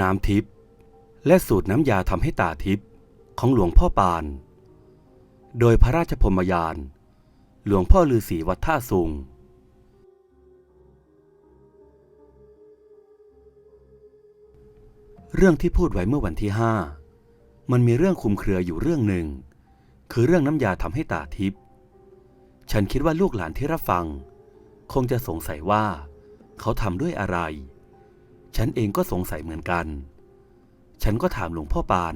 น้ำทิพย์และสูตรน้ำยาทำให้ตาทิพย์ของหลวงพ่อปาน โดยพระราชพรมยาน หลวงพ่อฤาษีวัดท่าสุง เรื่องที่พูดไว้เมื่อวันที่ห้ามันมีเรื่องคลุมเครืออยู่เรื่องหนึ่ง คือเรื่องน้ำยาทำให้ตาทิพย์ฉันคิดว่าลูกหลานที่รับฟัง คงจะสงสัยว่า เขาทำด้วยอะไร ฉันเองก็สงสัยเหมือนกัน ฉันก็ถามหลวงพ่อปาน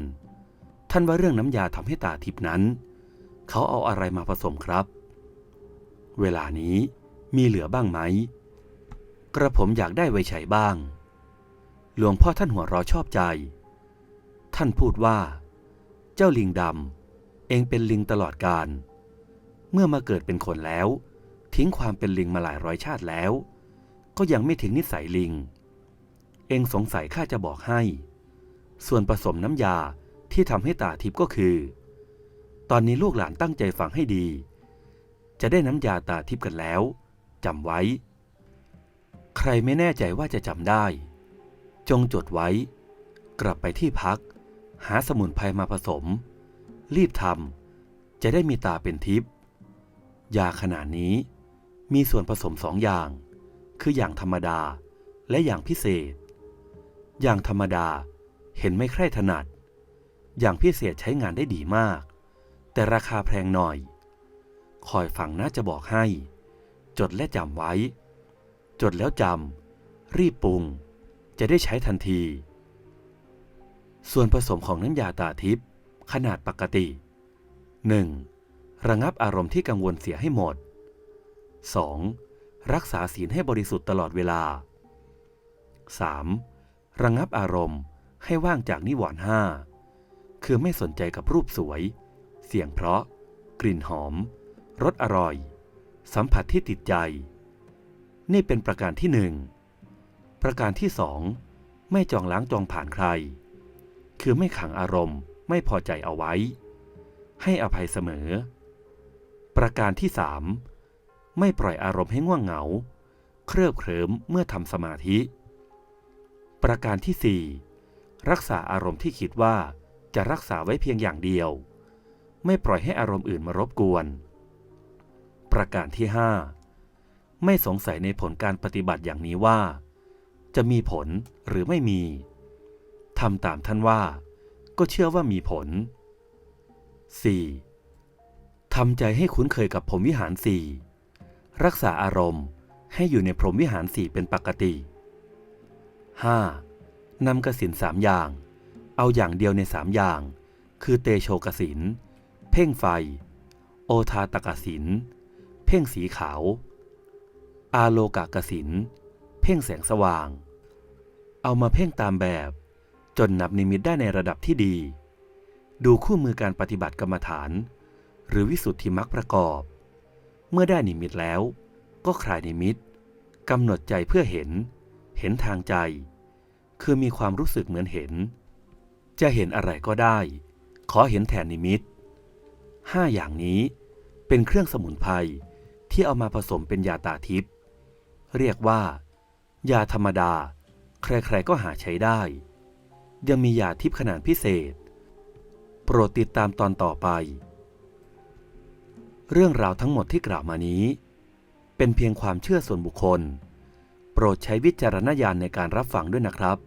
ท่านว่าเรื่องน้ำยาทำให้ตาทิพนั้น เขาเอาอะไรมาผสมครับ เวลานี้มีเหลือบ้างไหม กระผมอยากได้ไว้ใช้บ้าง หลวงพ่อท่านหัวเรอชอบใจ ท่านพูดว่า เจ้าลิงดำเองเป็นลิงตลอดกาลเมื่อมาเกิดเป็นคนแล้ว ทิ้งความเป็นลิงมาหลายร้อยชาติแล้ว ก็ยังไม่ทิ้งนิสัยลิง เองสงสัยข้าจะบอกให้ ส่วนผสมน้ำยาที่ทำให้ตาทิพย์ก็คือ ตอนนี้ลูกหลานตั้งใจฟังให้ดี จะได้น้ำยาตาทิพย์กันแล้วจำไว้ ใครไม่แน่ใจว่าจะจำได้ จงจดไว้ กลับไปที่พัก หาสมุนไพรมาผสม รีบทำจะได้มีตาเป็นทิพย์ยาขนาดนี้มีส่วนผสมสองอย่าง คืออย่างธรรมดาและอย่างพิเศษ อย่างธรรมดาเห็นไม่ใคร่ถนัด อย่างพิเศษใช้งานได้ดีมาก แต่ราคาแพงหน่อย คอยฟังนะจะบอกให้ จดและจำไว้ จดแล้วจำรีบปรุง จะได้ใช้ทันที ส่วนผสมของน้ำยาตาทิพย์ขนาดปกติ 1. ระงับอารมณ์ที่กังวลเสียให้หมด 2. รักษาศีลให้บริสุทธิ์ตลอดเวลา 3. ระงับอารมณ์ให้ว่างจากนิวรณ์ห้าคือไม่สนใจกับรูปสวย เสียงเพราะ กลิ่นหอม รสอร่อย สัมผัสที่ติดใจ นี่เป็นประการที่หนึ่ง ประการที่สอง ไม่จองล้างจองผ่านใคร คือไม่ขังอารมณ์ไม่พอใจเอาไว้ ให้อภัยเสมอ ประการที่สาม ไม่ปล่อยอารมณ์ให้ง่วงเหงา เครือบเคลิ้มเมื่อทำสมาธิ ประการที่สี่รักษาอารมณ์ที่คิดว่าจะรักษาไว้เพียงอย่างเดียว ไม่ปล่อยให้อารมณ์อื่นมารบกวน ประการที่ห้าไม่สงสัยในผลการปฏิบัติอย่างนี้ว่า จะมีผลหรือไม่มีทำตามท่านว่า ก็เชื่อว่ามีผล 4. ทำใจให้คุ้นเคยกับพรมวิหารสี่รักษาอารมณ์ให้อยู่ในพรมวิหารสี่เป็นปกติ 5. นำกสินสามอย่าง เอาอย่างเดียวในสามอย่าง คือเตโชกสิน เพ่งไฟ โอทาตกสิน เพ่งสีขาว อาโลกากสิน เพ่งแสงสว่าง เอามาเพ่งตามแบบ จนนับนิมิตได้ในระดับที่ดี ดูคู่มือการปฏิบัติกรรมฐาน หรือวิสุทธิมรรคประกอบ เมื่อได้นิมิตแล้ว ก็คลายนิมิตกำหนดใจเพื่อเห็น เห็นทางใจ คือมีความรู้สึกเหมือนเห็น จะเห็นอะไรก็ได้ ขอเห็นแทนนิมิตห้าอย่างนี้เป็นเครื่องสมุนไพรที่เอามาผสมเป็นยาตาทิพย์เรียกว่า ยาธรรมดา ใครๆก็หาใช้ได้ ยังมียาทิพย์ขนาดพิเศษ โปรดติดตามตอนต่อไป เรื่องราวทั้งหมดที่กล่าวมานี้ เป็นเพียงความเชื่อส่วนบุคคล โปรดใช้วิจารณญาณในการรับฟังด้วยนะครับ